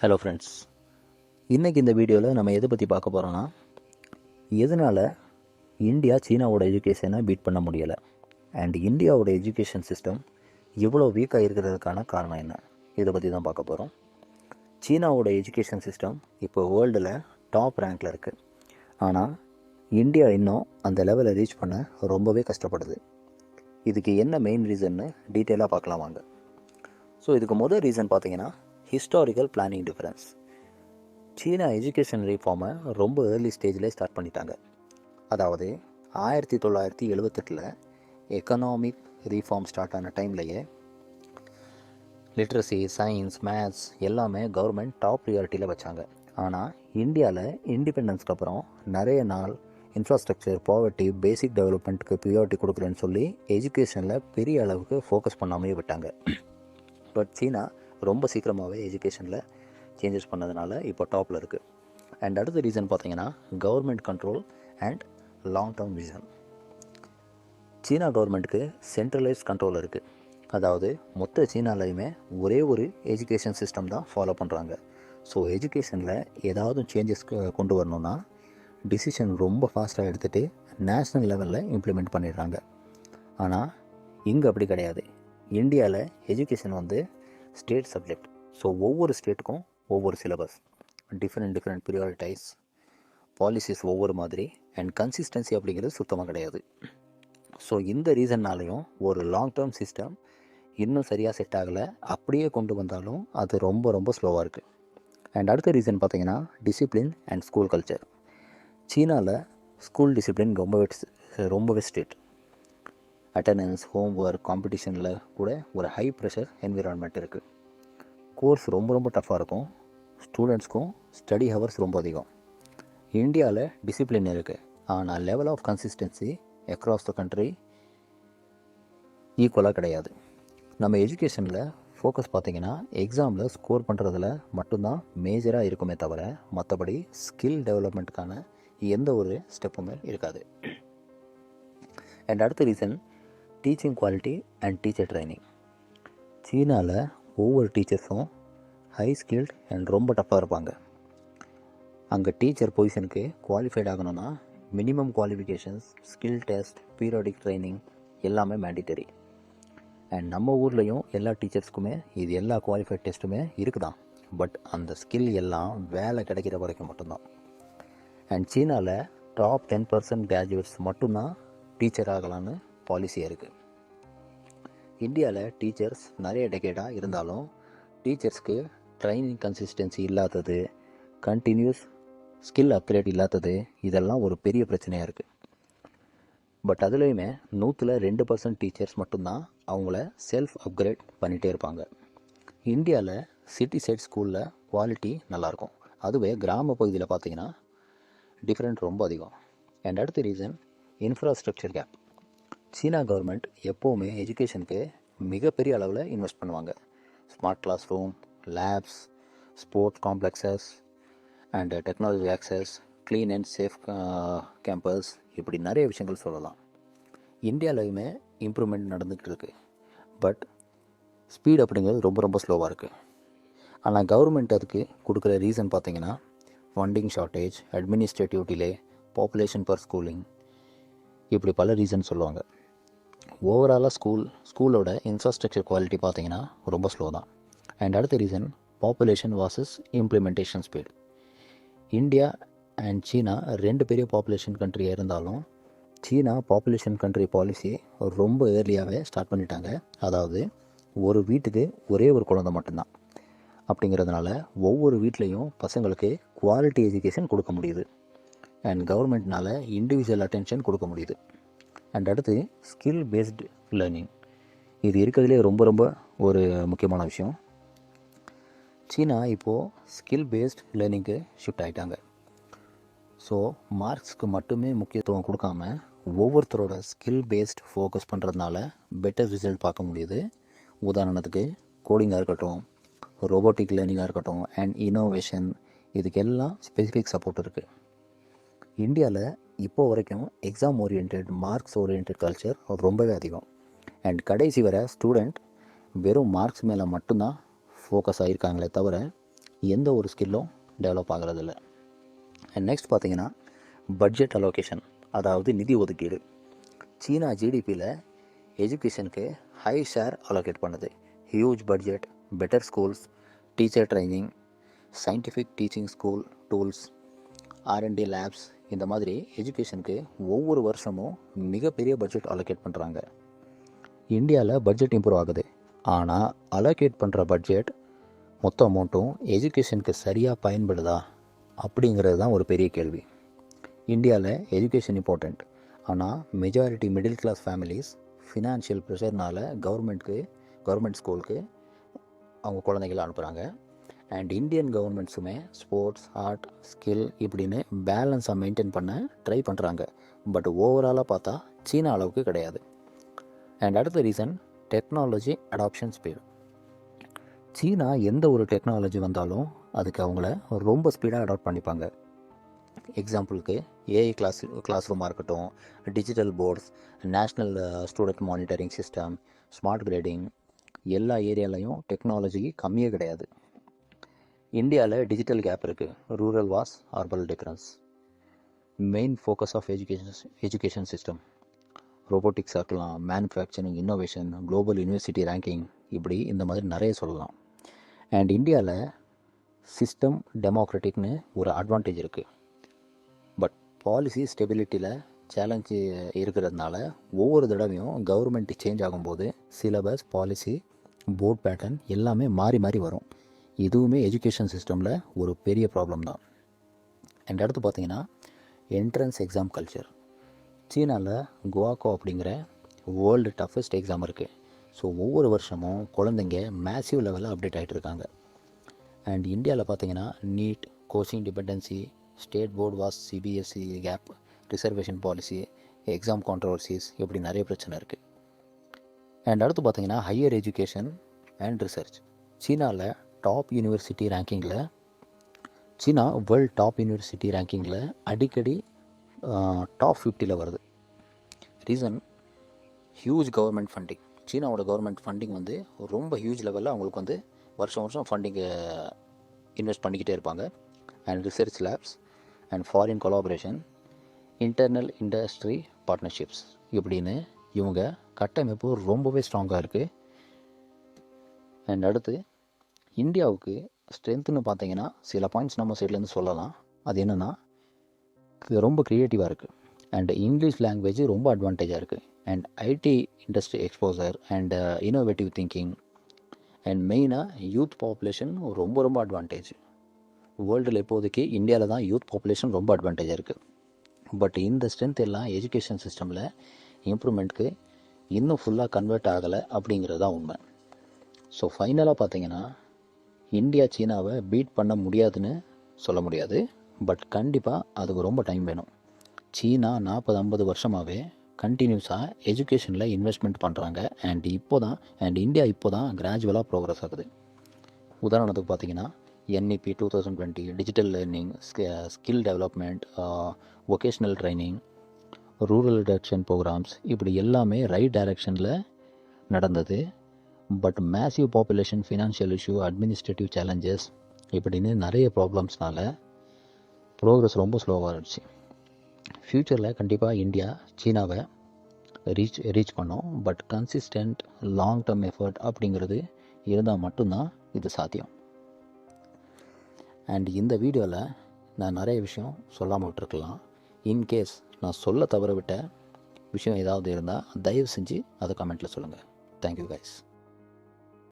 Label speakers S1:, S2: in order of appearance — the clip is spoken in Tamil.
S1: ஹலோ ஃப்ரெண்ட்ஸ் இன்றைக்கி இந்த வீடியோவில் நம்ம எதை பற்றி பார்க்க போகிறோன்னா எதனால் இந்தியா சீனாவோட எஜுகேஷனை பீட் பண்ண முடியலை? அண்ட் இந்தியாவோட எஜுகேஷன் சிஸ்டம் இவ்வளோ வீக்காக இருக்கிறதுக்கான காரணம் என்ன? இதை பற்றி தான் பார்க்க போகிறோம் சீனாவோட எஜுகேஷன் சிஸ்டம் இப்போ வேர்ல்டில் டாப் ரேங்க்கில் இருக்குது ஆனால் இந்தியா இன்னும் அந்த லெவலை ரீச் பண்ண ரொம்பவே கஷ்டப்படுது. இதுக்கு என்ன மெயின் ரீசன்னு டீட்டெயிலாக பார்க்கலாம் வாங்க. ஸோ இதுக்கு முதல் ரீசன் பார்த்தீங்கன்னா historical planning difference China education ரீஃபார்மை ரொம்ப ஏர்லி ஸ்டேஜில் ஸ்டார்ட் பண்ணிட்டாங்க. அதாவது ஆயிரத்தி தொள்ளாயிரத்தி எழுபத்தெட்டில் எக்கனாமிக் ரீஃபார்ம் ஸ்டார்ட் ஆன டைம்லையே லிட்ரஸி சயின்ஸ் மேத்ஸ் எல்லாமே கவர்மெண்ட் டாப் ப்ரியாரிட்டியில் வச்சாங்க. ஆனால் இந்தியாவில் இண்டிபெண்டன்ஸ்க்கு அப்புறம் நிறைய நாள் இன்ஃப்ராஸ்ட்ரக்சர் பாவர்ட்டி பேசிக் டெவலப்மெண்ட்டுக்கு ப்ரியாரிட்டி கொடுக்குறேன்னு சொல்லி எஜுகேஷனில் பெரிய அளவுக்கு ஃபோக்கஸ் பண்ணாமே விட்டாங்க. பட் சீனா ரொம்ப சீக்கிரமாகவே எஜுகேஷனில் சேஞ்சஸ் பண்ணதுனால இப்போ டாப்பில் இருக்குது அண்ட் அடுத்த ரீசன் பார்த்தீங்கன்னா government control and long term vision China கவர்மெண்ட்டுக்கு சென்ட்ரலைஸ் கண்ட்ரோல் இருக்குது அதாவது மொத்த சீனாலையுமே ஒரே ஒரு எஜுகேஷன் சிஸ்டம் தான் ஃபாலோ பண்ணுறாங்க ஸோ எஜுகேஷனில் ஏதாவது சேஞ்சஸ் கொண்டு வரணும்னா டிசிஷன் ரொம்ப ஃபாஸ்ட்டாக எடுத்துகிட்டு நேஷ்னல் லெவலில் இம்ப்ளிமெண்ட் பண்ணிடுறாங்க. ஆனால் இங்கே அப்படி கிடையாது. இந்தியாவில் எஜுகேஷன் வந்து ஸ்டேட் சப்ஜெக்ட் ஸோ ஒவ்வொரு ஸ்டேட்டுக்கும் ஒவ்வொரு syllabus different different prioritise policies ஒவ்வொரு மாதிரி அண்ட் கன்சிஸ்டன்சி அப்படிங்கிறது சுத்தமாக கிடையாது. ஸோ இந்த ரீசன்னாலையும் ஒரு லாங் டேர்ம் சிஸ்டம் இன்னும் சரியாக செட் ஆகலை. அப்படியே கொண்டு வந்தாலும் அது ரொம்ப ரொம்ப ஸ்லோவாக இருக்குது அண்ட் அடுத்த ரீசன் பார்த்தீங்கன்னா டிசிப்ளின் அண்ட் ஸ்கூல் கல்ச்சர் சீனாவில் ஸ்கூல் டிசிப்ளின் ரொம்பவே ரொம்பவே ஸ்ட்ரிக்ட் அட்டண்டன்ஸ் ஹோம் ஒர்க் காம்படிஷனில் கூட ஒரு ஹை ப்ரெஷர் என்விரான்மெண்ட் இருக்குது கோர்ஸ் ரொம்ப ரொம்ப டஃப்பாக இருக்கும். ஸ்டூடெண்ட்ஸ்க்கும் ஸ்டடி ஹவர்ஸ் ரொம்ப அதிகம். இந்தியாவில் டிசிப்ளின் இருக்குது ஆனால் level of consistency across the country ஈக்குவலாக கிடையாது. நம்ம எஜுகேஷனில் ஃபோக்கஸ் பார்த்தீங்கன்னா எக்ஸாமில் ஸ்கோர் பண்ணுறதுல மட்டும்தான் மேஜராக இருக்குமே தவிர மற்றபடி ஸ்கில் டெவலப்மெண்ட்டுக்கான எந்த ஒரு ஸ்டெப்புமே இருக்காது. அண்ட் அடுத்த reason teaching quality and teacher training சீனாவில் ஒவ்வொரு டீச்சர்ஸும் ஹை ஸ்கில்ட் அண்ட் ரொம்ப டஃப்பாக இருப்பாங்க. அங்கே டீச்சர் பொசிஷனுக்கு குவாலிஃபைட் ஆகணும்னா minimum qualifications skill test periodic training எல்லாமே மேண்டிட்டரி அண்ட் நம்ம ஊர்லேயும் எல்லா டீச்சர்ஸ்க்குமே இது எல்லா குவாலிஃபைட் டெஸ்ட்டுமே இருக்குதான். பட் அந்த ஸ்கில் எல்லாம் வேலை கிடைக்கிற வரைக்கும் மட்டும்தான். அண்ட் சீனாவில் டாப் டென் பர்சன்ட் கிராஜுவேட்ஸ் மட்டும்தான் டீச்சர் ஆகலான்னு பாலிசியாக இருக்குது இந்தியாவில் டீச்சர்ஸ் நிறைய டெக்கேடாக இருந்தாலும் டீச்சர்ஸ்க்கு ட்ரைனிங் கன்சிஸ்டன்சி இல்லாதது கண்டினியூஸ் ஸ்கில் அப்கிரேட் இல்லாதது இதெல்லாம் ஒரு பெரிய பிரச்சனையாக இருக்குது பட் அதுலேயுமே நூற்றில் ரெண்டு பர்சன்ட் டீச்சர்ஸ் மட்டும்தான் அவங்கள செல்ஃப் அப்கிரேட் பண்ணிகிட்டே இருப்பாங்க. இந்தியாவில் சிட்டி சைட் ஸ்கூலில் குவாலிட்டி நல்லாயிருக்கும் அதுவே கிராம பகுதியில் பார்த்தீங்கன்னா டிஃப்ரெண்ட் ரொம்ப அதிகம். அண்ட் அடுத்த reason infrastructure gap China government எப்போவுமே எஜுகேஷனுக்கு மிகப்பெரிய அளவில் இன்வெஸ்ட் பண்ணுவாங்க. Smart class room labs sports complexes and technology access clean and safe campus இப்படி நிறைய விஷயங்கள் சொல்லலாம். இந்தியாவிலையுமே இம்ப்ரூவ்மெண்ட் நடந்துகிட்டு இருக்குது பட் ஸ்பீட் அப்படிங்கிறது ரொம்ப ரொம்ப ஸ்லோவாக இருக்குது ஆனால் கவர்மெண்ட் அதுக்கு கொடுக்குற ரீசன் பார்த்திங்கன்னா funding shortage administrative delay population per schooling இப்படி பல ரீசன் சொல்லுவாங்க. ஓவராலாக ஸ்கூல் ஸ்கூலோட இன்ஃப்ராஸ்ட்ரக்சர் குவாலிட்டி பார்த்தீங்கன்னா ரொம்ப ஸ்லோ தான். அண்ட் அடுத்த reason population vs implementation speed India and China ரெண்டு பெரிய பாப்புலேஷன் கண்ட்ரியாக இருந்தாலும் சீனா பாப்புலேஷன் கண்ட்ரி பாலிசி ரொம்ப ஏர்லியாகவே ஸ்டார்ட் பண்ணிட்டாங்க. அதாவது ஒரு வீட்டுக்கு ஒரே ஒரு குழந்தை மட்டும்தான். அப்படிங்கிறதுனால ஒவ்வொரு வீட்லேயும் பசங்களுக்கு குவாலிட்டி எஜுகேஷன் கொடுக்க முடியுது. அண்ட் கவர்மெண்ட்னால் இண்டிவிஜுவல் அட்டென்ஷன் கொடுக்க முடியுது. அண்ட் அடுத்து ஸ்கில் பேஸ்டு லேர்னிங் இது இருக்கிறதுலே ரொம்ப ரொம்ப ஒரு முக்கியமான விஷயம். சீனா இப்போது ஸ்கில் பேஸ்ட் லேர்னிங்க்கு ஷிஃப்ட் ஆகிட்டாங்க ஸோ மார்க்ஸ்க்கு மட்டுமே முக்கியத்துவம் கொடுக்காம ஒவ்வொருத்தரோட ஸ்கில் பேஸ்ட் ஃபோக்கஸ் பண்ணுறதுனால பெட்டர் ரிசல்ட் பார்க்க முடியுது. உதாரணத்துக்கு கோடிங்காக இருக்கட்டும் ரோபோட்டிக் லேர்னிங்காக இருக்கட்டும் அண்ட் இனோவேஷன் இதுக்கெல்லாம் ஸ்பெசிஃபிக் சப்போர்ட் இருக்குது இந்தியாவில் இப்போ வரைக்கும் exam oriented marks oriented culture ரொம்பவே அதிகம். அண்ட் கடைசி வர ஸ்டூடெண்ட் வெறும் மார்க்ஸ் மேலே மட்டும்தான் ஃபோக்கஸ் ஆகியிருக்காங்களே தவிர எந்த ஒரு ஸ்கில்லும் டெவலப் ஆகிறதில்ல. அண்ட் நெக்ஸ்ட் பார்த்திங்கன்னா பட்ஜெட் அலோகேஷன் அதாவது நிதி ஒதுக்கீடு. சீனா ஜிடிபியில் எஜுகேஷனுக்கு ஹை ஷேர் அலோகேட் பண்ணுது. Huge budget better schools teacher training scientific teaching school tools R and D labs இந்த மாதிரி எஜுகேஷனுக்கு ஒவ்வொரு வருஷமும் மிகப்பெரிய பட்ஜெட் அலோகேட் பண்ணுறாங்க இந்தியாவில் பட்ஜெட் இம்ப்ரூவ் ஆகுது. ஆனால் அலோகேட் பண்ணுற பட்ஜெட் மொத்த அமௌண்ட்டும் எஜுகேஷனுக்கு சரியாக பயன்படுதா? அப்படிங்கிறது தான் ஒரு பெரிய கேள்வி. இந்தியாவில் எஜுகேஷன் இம்பார்ட்டண்ட் ஆனால் majority middle class families financial ப்ரெஷர்னால் கவர்மெண்ட்க்கு கவர்மெண்ட் ஸ்கூலுக்கு அவங்க குழந்தைகளை அனுப்புகிறாங்க அண்ட் இந்தியன் கவர்மெண்ட்ஸுமே ஸ்போர்ட்ஸ் ஆர்ட் ஸ்கில் இப்படின்னு பேலன்ஸாக மெயின்டைன் பண்ண ட்ரை பண்ணுறாங்க பட் ஓவராலாக பார்த்தா சீனா அளவுக்கு கிடையாது. அண்ட் அடுத்த reason technology adoption speed China எந்த ஒரு டெக்னாலஜி வந்தாலும் அதுக்கு அவங்கள ரொம்ப ஸ்பீடாக அடாப்ட் பண்ணிப்பாங்க. எக்ஸாம்பிளுக்கு ஏஐ கிளாஸ் கிளாஸ் ரூமாக இருக்கட்டும் digital boards national student monitoring system smart grading எல்லா ஏரியாலையும் டெக்னாலஜிக்கு கம்மியே கிடையாது. இந்தியாவில் டிஜிட்டல் கேப் இருக்குது rural vs urban difference main focus of education education system ரோபோட்டிக்ஸாக இருக்கலாம் manufacturing innovation global university ranking இப்படி இந்த மாதிரி நிறைய சொல்லலாம். அண்ட் இந்தியாவில் சிஸ்டம் டெமோக்ராட்டிக்னு ஒரு அட்வான்டேஜ் இருக்குது பட் பாலிசி ஸ்டெபிலிட்டியில் சேலஞ்சு இருக்கிறதுனால ஒவ்வொரு தடவையும் கவர்மெண்ட் சேஞ்ச் ஆகும்போது சிலபஸ் பாலிசி போர்ட் பேட்டர்ன் எல்லாமே மாறி மாறி வரும். இதுவுமே எஜுகேஷன் சிஸ்டமில் ஒரு பெரிய ப்ராப்ளம் தான். அண்ட் அடுத்து பார்த்தீங்கன்னா என்ட்ரன்ஸ் எக்ஸாம் கல்ச்சர் சீனாவில் குவாக்கோ அப்படிங்கிற வேர்ல்டு டஃபஸ்ட் எக்ஸாம் இருக்குது ஸோ ஒவ்வொரு வருஷமும் குழந்தைங்க மேசிவ் லெவலில் அப்டேட் ஆகிட்டு இருக்காங்க. அண்ட் இந்தியாவில் பார்த்தீங்கன்னா NEET coaching dependency state board vs CBSE gap reservation policy exam controversies இப்படி நிறைய பிரச்சனை இருக்குது அண்ட் அடுத்து பார்த்தீங்கன்னா ஹையர் எஜுகேஷன் அண்ட் ரிசர்ச் சீனாவில் டாப் யூனிவர்சிட்டி ரேங்கிங்கில் சீனா வேர்ல்ட் டாப் யூனிவர்சிட்டி ரேங்கிங்கில் அடிக்கடி டாப் ஃபிஃப்டியில் வருது. ரீசன் ஹியூஜ் கவர்மெண்ட் ஃபண்டிங் சீனாவோட கவர்மெண்ட் ஃபண்டிங் வந்து ரொம்ப ஹியூஜ் லெவலில் அவங்களுக்கு வந்து வருஷம் வருஷம் ஃபண்டிங்கை இன்வெஸ்ட் பண்ணிக்கிட்டே இருப்பாங்க. And research labs and foreign collaboration internal industry partnerships இப்படின்னு இவங்க கட்டமைப்பு ரொம்பவே ஸ்ட்ராங்காக இருக்குது அண்ட் அடுத்து இந்தியாவுக்கு ஸ்ட்ரென்த்துன்னு பார்த்தீங்கன்னா சில பாயிண்ட்ஸ் நம்ம சைட்லேருந்து சொல்லலாம். அது என்னென்னா ரொம்ப க்ரியேட்டிவாக இருக்குது அண்ட் இங்கிலீஷ் லாங்குவேஜ் ரொம்ப அட்வான்டேஜாக இருக்குது and IT industry exposure and innovative thinking and மெயினாக யூத் பாப்புலேஷன் ரொம்ப ரொம்ப அட்வான்டேஜ் வேர்ல்டில் இப்போதைக்கு இந்தியாவில் தான் யூத் பாப்புலேஷன் ரொம்ப அட்வான்டேஜாக இருக்குது பட் இந்த ஸ்ட்ரென்த் எல்லாம் எஜுகேஷன் சிஸ்டமில் இம்ப்ரூவ்மெண்ட்க்கு இன்னும் ஃபுல்லாக கன்வெர்ட் ஆகலை அப்படிங்கிறது தான் உண்மை. ஸோ ஃபைனலாக பார்த்தீங்கன்னா இந்தியா சீனாவை பீட் பண்ண முடியாதுன்னு சொல்ல முடியாது. பட் கண்டிப்பாக அதுக்கு ரொம்ப டைம் வேணும். சீனா நாற்பது ஐம்பது வருஷமாகவே கண்டினியூஸாக எஜுகேஷனில் இன்வெஸ்ட்மெண்ட் பண்ணுறாங்க அண்ட் இப்போ தான் அண்ட் இந்தியா இப்போ தான் கிராஜுவலாக ப்ரோக்ரஸ் ஆகுது. உதாரணத்துக்கு பார்த்தீங்கன்னா NEP two thousand twenty digital learning skill development vocational training rural reduction programmes இப்படி எல்லாமே ரைட் டைரக்ஷனில் நடந்தது. But massive population financial issue administrative challenges இப்படின்னு நிறைய ப்ராப்ளம்ஸ்னால ப்ரோக்ரஸ் ரொம்ப ஸ்லோவாக இருந்துச்சு. ஃப்யூச்சரில் கண்டிப்பாக இந்தியா சீனாவை ரீச் ரீச் பண்ணோம். But consistent long term effort அப்படிங்கிறது இருந்தால் மட்டும்தான் இது சாத்தியம். அண்ட் இந்த வீடியோவில் நான் நிறைய விஷயம் சொல்லாமல் விட்டுருக்கலாம். இன்கேஸ் நான் சொல்ல தவற விட்ட விஷயம் ஏதாவது இருந்தால் தயவு செஞ்சு அதை கமெண்ட்டில் சொல்லுங்கள் தேங்க்யூ கைஸ்